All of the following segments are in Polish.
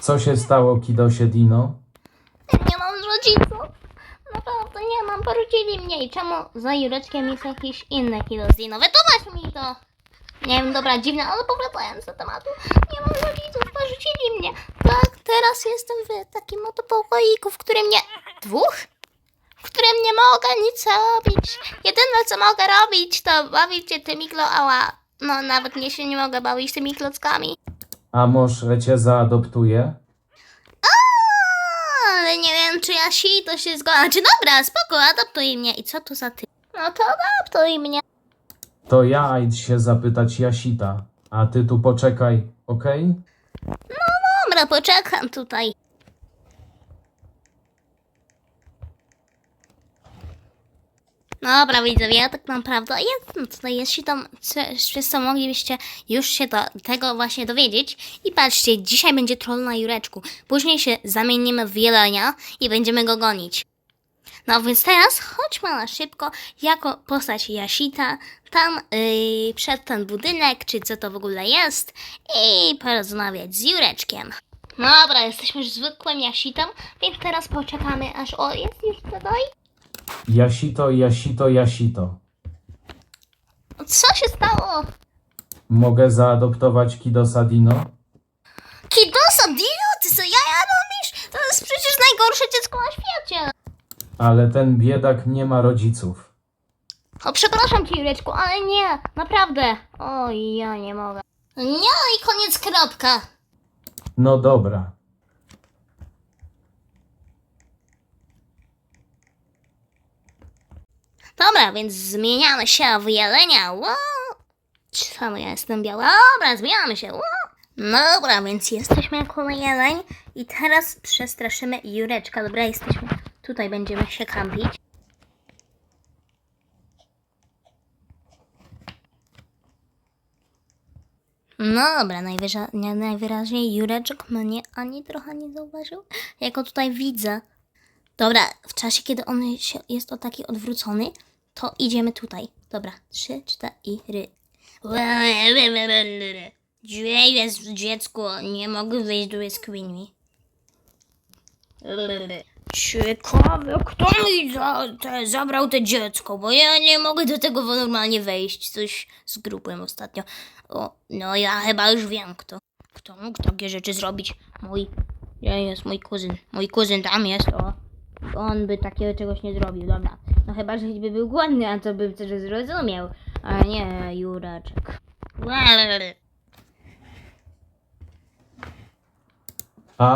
Co się stało, Kidosie Dino? Nie mam rodziców. Naprawdę nie mam, porzucili mnie. I czemu za Jureczkiem jest jakieś inne Kidosino? Wytłumacz mi to! Nie wiem, dobra, dziwne, ale powracając do tematu. Nie mam rodziców, porzucili mnie. Tak, teraz jestem w takim oto pokoiku, w którym nie... Dwóch? W którym nie mogę nic robić. Jedyne, co mogę robić, to bawić się tymi. Ała. No, nawet nie się nie mogę bawić tymi klockami. A może cię zaadoptuje? Ale nie wiem, czy ja si to się zgodzę. Znaczy, dobra, spoko, adoptuj mnie. I co to za ty? No to adoptuj mnie. To ja idę się zapytać Jasita. A ty tu poczekaj, okej? Dobra, poczekam tutaj. Dobra, widzowie, ja tak naprawdę jestem tutaj, jeśli tam, co moglibyście już się to, tego właśnie dowiedzieć. I patrzcie, dzisiaj będzie troll na Jureczku. Później się zamienimy w jelenia i będziemy go gonić. No więc teraz chodźmy na szybko, jako postać Jasita, tam yy, przed ten budynek, czy co to w ogóle jest, i porozmawiać z Jureczkiem. Dobra, jesteśmy już zwykłym Jasitem, więc teraz poczekamy, aż o, jest już tutaj. Jasito, Jasito, Jasito. Co się stało? Mogę zaadoptować Kidosa Dino? Kidosa, Dino, ty co jaja robisz? To jest przecież najgorsze dziecko na świecie. Ale ten biedak nie ma rodziców. O, przepraszam cię, Jureczku, ale nie, naprawdę. Oj, ja nie mogę. Nie, i koniec, kropka. No dobra. Dobra, więc zmieniamy się w jelenia. Wow. Czemu ja jestem biała? Dobra, zmieniamy się. Dobra, więc jesteśmy jako jeleń i teraz przestraszymy Jureczka. Dobra, jesteśmy. Tutaj będziemy się kampić. No dobra, najwyża, nie, najwyraźniej Jureczek mnie ani trochę nie zauważył. Ja go tutaj widzę. Dobra, w czasie, kiedy on się, jest o taki odwrócony, to idziemy tutaj. Dobra, trzy, cztery. Gdzie jest dziecko? Nie mogę wyjść do jaskini. Ciekawe, kto mi za, te, zabrał te dziecko, bo ja nie mogę do tego normalnie wejść. Coś z grupem ostatnio. O, no ja chyba już wiem kto. Kto mógł takie rzeczy zrobić? Mój, nie jest mój kuzyn. Mój kuzyn tam jest, o. On by takiego czegoś nie zrobił, dobra. No chyba, że by był głodny, a to bym coś zrozumiał. A nie, Juraczek. Uff.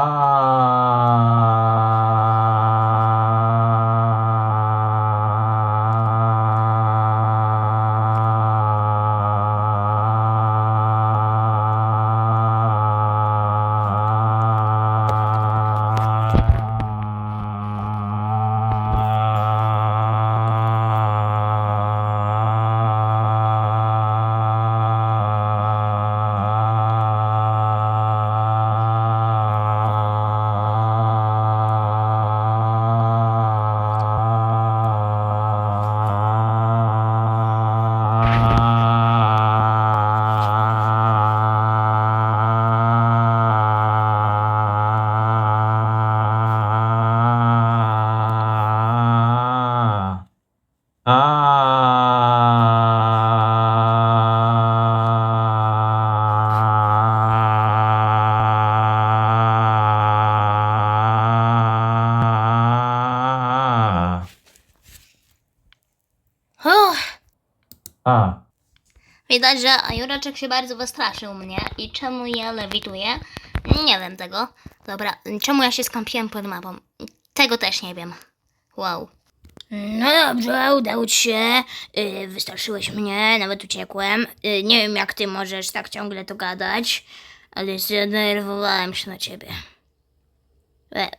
Widać, że Juraczek się bardzo wystraszył mnie. I czemu ja lewituję? Nie wiem tego. Dobra, czemu ja się skąpiłem pod mapą? Tego też nie wiem. Wow. No dobrze, udało ci się. Yy, wystraszyłeś mnie, nawet uciekłem. Yy, nie wiem, jak ty możesz tak ciągle to gadać, ale zdenerwowałem się na ciebie. Łe,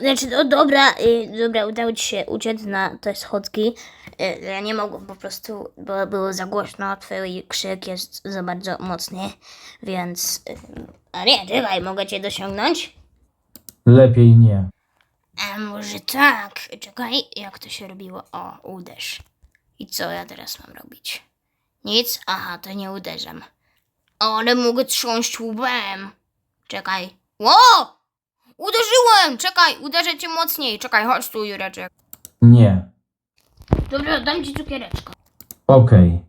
Znaczy, no dobra, y, dobra, udało ci się uciec na te schodki. Y, ja nie mogłem po prostu, bo było za głośno, twój krzyk jest za bardzo mocny, więc... Y, a nie, czekaj, mogę cię dosiągnąć? Lepiej nie. A może tak? Czekaj, jak to się robiło? O, uderz. I co ja teraz mam robić? Nic? Aha, to nie uderzam. Ale mogę trząść łbem. Czekaj. Ło! Uderzyłem! Czekaj, uderzę cię mocniej. Czekaj, chodź tu, Jureczek. Nie. Dobra, dam ci cukiereczko. Okej.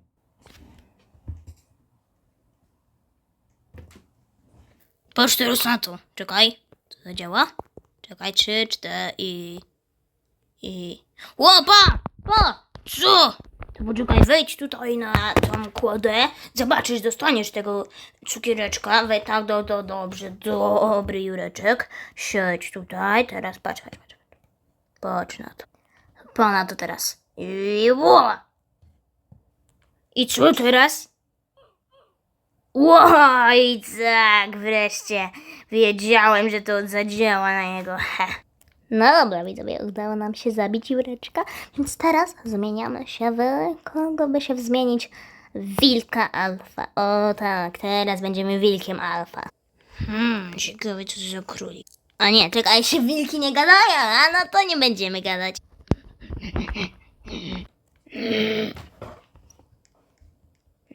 Patrz teraz na to. Czekaj. To zadziała? Czekaj, trzy, cztery i... I... Łopa! Pa! Co? To poczekaj, wejdź tutaj na tą kładę. Zobaczysz, dostaniesz tego cukiereczka. Wejdź tak, do, do, dobrze, dobry Jureczek. Siedź tutaj. Teraz patrz, patrz, patrz. Patrz na to. Pa na to teraz. I ło! I co teraz? Łoj, tak, wreszcie. Wiedziałem, że to zadziała na niego. He. No dobra, widzowie, udało nam się zabić Jureczka, więc teraz zmieniamy się w... Kogo by się zmienić? Wilka Alfa. O tak, teraz będziemy Wilkiem Alfa. Hmm, ciekawe co za królik. A nie, czekaj, się wilki nie gadają, a no to nie będziemy gadać.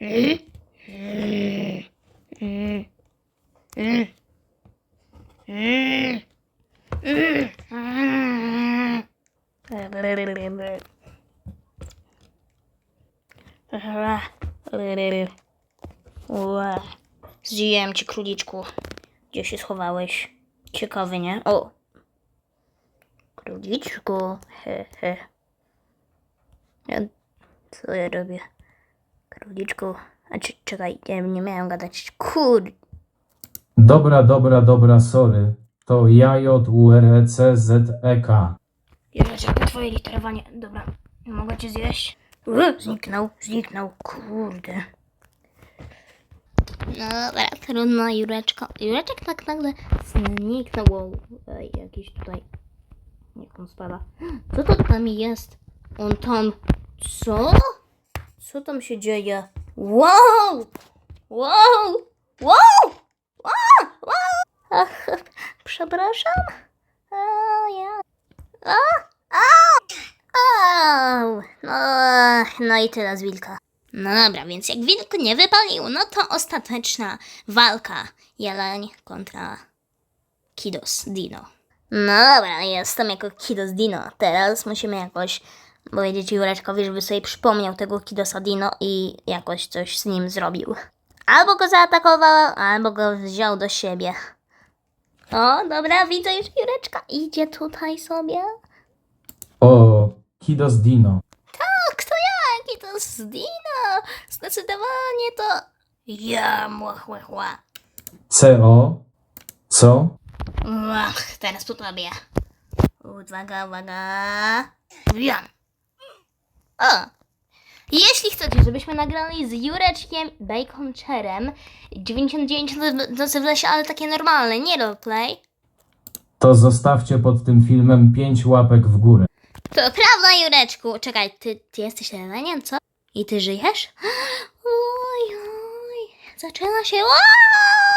Ła. Zjem ci króliczku. Gdzie się schowałeś? Ciekawy, nie? O! Króliczku. He, he. Ja, co ja robię? Króliczku. A czy, czekaj, ja nie miałem gadać. Kur... Dobra, dobra, dobra, sorry. To ja J U R E C Z E K. Jureczek, twoje literowanie. Dobra, mogę cię zjeść? U, zniknął, zniknął, kurde. No dobra, trudno, Jureczko. Jureczek tak nagle zniknął. Wow, ej, jakiś tutaj... Niech on spada. Co to tam jest? On tam... Co? Co tam się dzieje? Wow! Wow! Wow! Wow! Wow! Ach, przepraszam. Ja... Au! No, no i tyle z wilka. No dobra, więc jak wilk nie wypalił, no to ostateczna walka. Jeleń kontra Kidos Dino. No dobra, jestem jako Kidos Dino. Teraz musimy jakoś powiedzieć Jureczkowi, żeby sobie przypomniał tego Kidosa Dino i jakoś coś z nim zrobił. Albo go zaatakował, albo go wziął do siebie. O, dobra, widzę już Jureczka. Idzie tutaj sobie. O, Kidos Dino. Tak, to ja, z Dino. Zdecydowanie to ja, mła, mła, mła. C O. Co? Ach, teraz po tobie. Uwaga, uwaga. Wiem. O! Jeśli chcecie, żebyśmy nagrali z Jureczkiem Baconcherem 99 nocy w lesie, ale takie normalne, nie roleplay, To zostawcie pod tym filmem 5 łapek w górę. To prawda, Jureczku. Czekaj, ty, ty jesteś leniem, co? I ty żyjesz? Oj, oj. Zaczyna się. Wow!